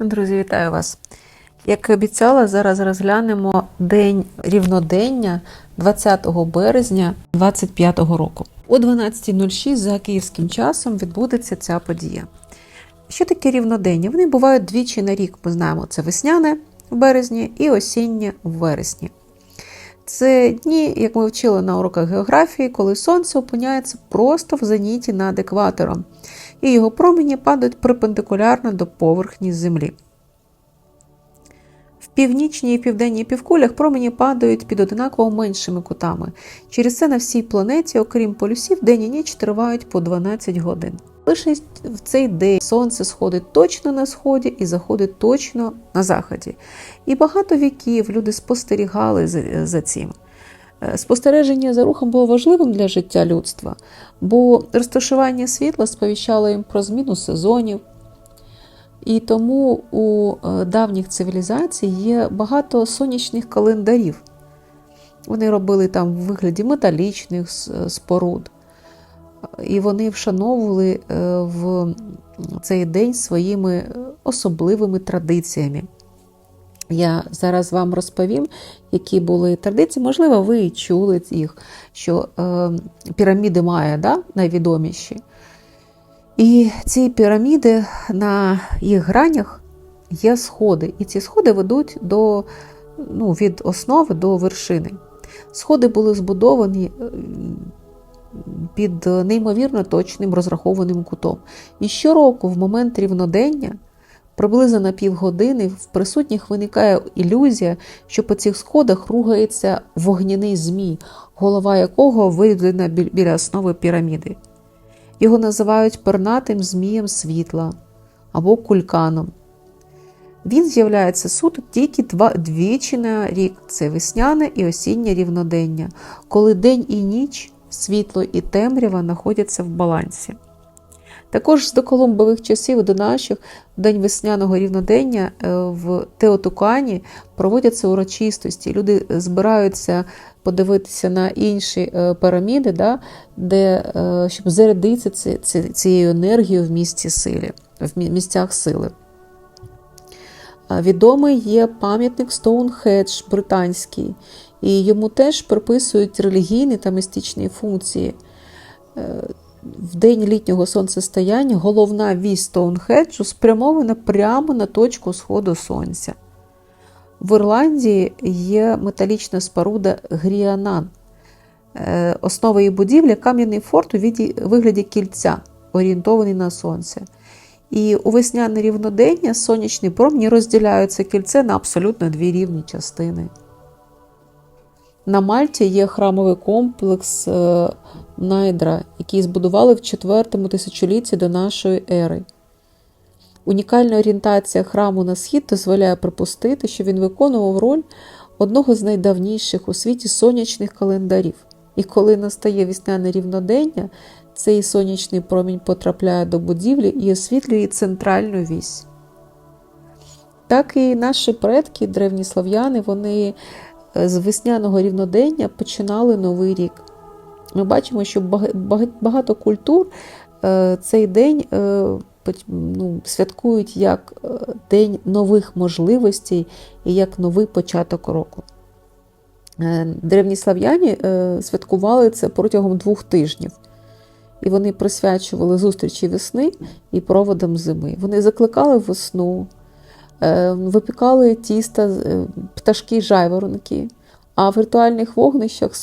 Друзі, вітаю вас! Як і обіцяла, зараз розглянемо День рівнодення 20 березня 2025 року. О 12.06 за київським часом відбудеться ця подія. Що таке рівнодення? Вони бувають двічі на рік. Ми знаємо, це весняне в березні і осіннє в вересні. Це дні, як ми вчили на уроках географії, коли сонце опиняється просто в зеніті над екватором, і його промені падають перпендикулярно до поверхні Землі. В північній і південній півкулях промені падають під одинаково меншими кутами. Через це на всій планеті, окрім полюсів, день і ніч тривають по 12 годин. Лише в цей день сонце сходить точно на сході і заходить точно на заході. І багато віків люди спостерігали за, цим. Е, Спостереження за рухом було важливим для життя людства, бо розташування світла сповіщало їм про зміну сезонів. І тому у е, давніх цивілізацій є багато сонячних календарів. Вони робили там в вигляді металічних споруд. І вони вшановували е, в цей день своїми особливими традиціями. Я зараз вам розповім, які були традиції. Можливо, ви чули їх, що е, піраміди Майя да, найвідоміші. І ці піраміди на їх гранях є сходи. І ці сходи ведуть до, ну, від основи до вершини. Сходи були збудовані е, під неймовірно точним розрахованим кутом. І щороку, в момент рівнодення, приблизно на півгодини, в присутніх виникає ілюзія, що по цих сходах ругається вогняний змій, голова якого виділена біля основи піраміди. Його називають пернатим змієм світла або кульканом. Він з'являється суто тільки два, двічі на рік це весняне і осіннє рівнодення, коли день і ніч, світло і темрява знаходяться в балансі. Також з доколумбових часів до наших в день весняного рівнодення е, в Теотукані проводяться урочистості. Люди збираються подивитися на інші е, піраміди, да, де, е, щоб зарядитися ці- ці- цією енергією в місті сили, в місцях сили. Відомий є пам'ятник Стоунхедж британський, і йому теж приписують релігійні та містичні функції. В день літнього сонцестояння головна вісь Стоунхеджу спрямована прямо на точку сходу сонця. В Ірландії є металічна споруда Гріанан. Е, Основа її будівлі кам'яний форт у вигляді кільця, орієнтований на сонце. І у весняне рівнодення сонячні промені розділяють це кільце на абсолютно дві рівні частини. На Мальті є храмовий комплекс е, Найдра, який збудували в 4 тисячолітті до нашої ери. Унікальна орієнтація храму на схід дозволяє припустити, що він виконував роль одного з найдавніших у світі сонячних календарів. І коли настає весняне рівнодення, цей сонячний промінь потрапляє до будівлі і освітлює центральну вісь. Так і наші предки, древні слав'яни, вони е, з весняного рівнодення починали новий рік. Ми бачимо, що бага- бага- багато культур е, цей день е, ну, святкують як е, день нових можливостей і як новий початок року. Древні слав'яні святкували це протягом двох тижнів. І вони присвячували зустрічі весни і проводам зими. Вони закликали весну, випікали тіста, пташки, жайворонки, а в ритуальних вогнищах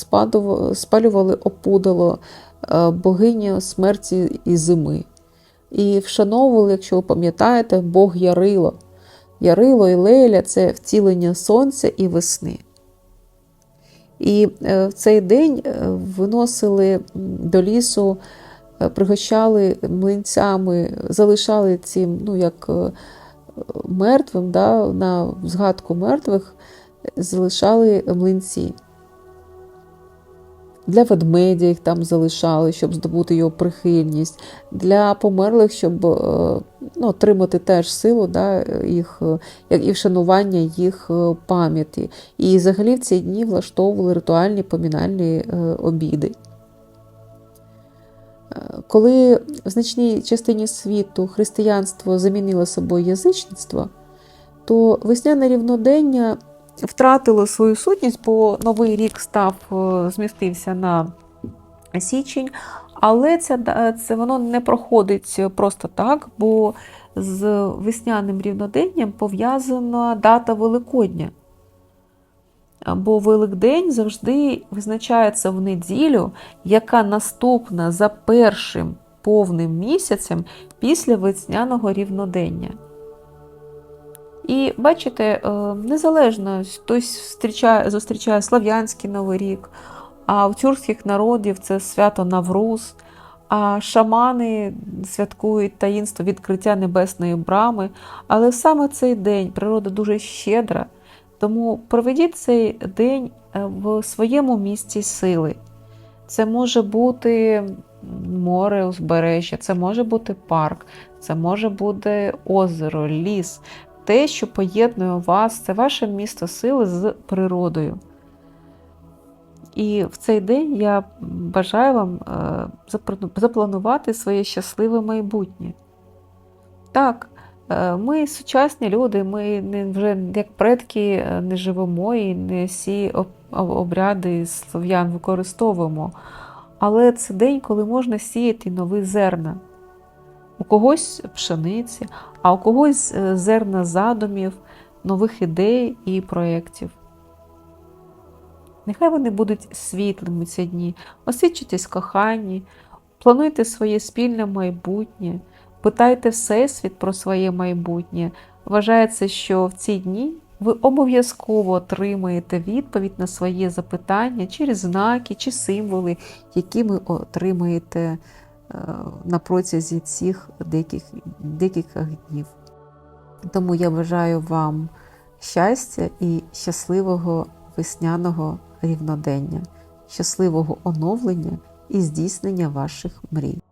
спалювали опудало е, богиню смерті і зими. І вшановували, якщо ви пам'ятаєте, Бог Ярило. Ярило і Леля це втілення сонця і весни. І е, в цей день е, виносили до лісу, пригощали млинцями, залишали цим, ну, як мертвим, да, на згадку мертвих, залишали млинці. Для ведмедя їх там залишали, щоб здобути його прихильність. Для померлих, щоб е, ну, отримати теж силу, да, їх, е, і вшанування їх е, пам'яті. І взагалі в ці дні влаштовували ритуальні помінальні обіди. Коли в значній частині світу християнство замінило собою язичництво, то весняне рівнодення втратило свою сутність, бо новий рік став, е, змістився на січень. Але це, це воно не проходить просто так, бо з весняним рівноденням пов'язана дата Великодня. Бо Великдень завжди визначається в неділю, яка наступна за першим повним місяцем після весняного рівнодення. І бачите, е, незалежно хтось зустрічає, зустрічає Слав'янський Новий рік, а у тюркських народів це свято Навруз, а шамани святкують таїнство відкриття небесної брами. Але саме цей день природа дуже щедра, тому проведіть цей день е, в своєму місці сили. Це може бути море, узбережжя, це може бути парк, це може бути озеро, ліс. Те, що поєднує вас, це ваше місто сили з природою. І в цей день я бажаю вам е, запланувати своє щасливе майбутнє. Так, е, ми сучасні люди, ми не вже як предки е, не живемо і не всі об- об- обряди слов'ян використовуємо. Але це день, коли можна сіяти нові зерна. У когось пшениці, а у когось е, зерна задумів, нових ідей і проєктів. Нехай вони будуть світлими ці дні, освічуйтесь в коханні, плануйте своє спільне майбутнє, питайте Всесвіт про своє майбутнє. Вважається, що в ці дні ви обов'язково отримаєте відповідь на своє запитання через знаки чи символи, які ви отримаєте на протязі цих деяких, декількох днів. Тому я бажаю вам щастя і щасливого весняного рівнодення, щасливого оновлення і здійснення ваших мрій.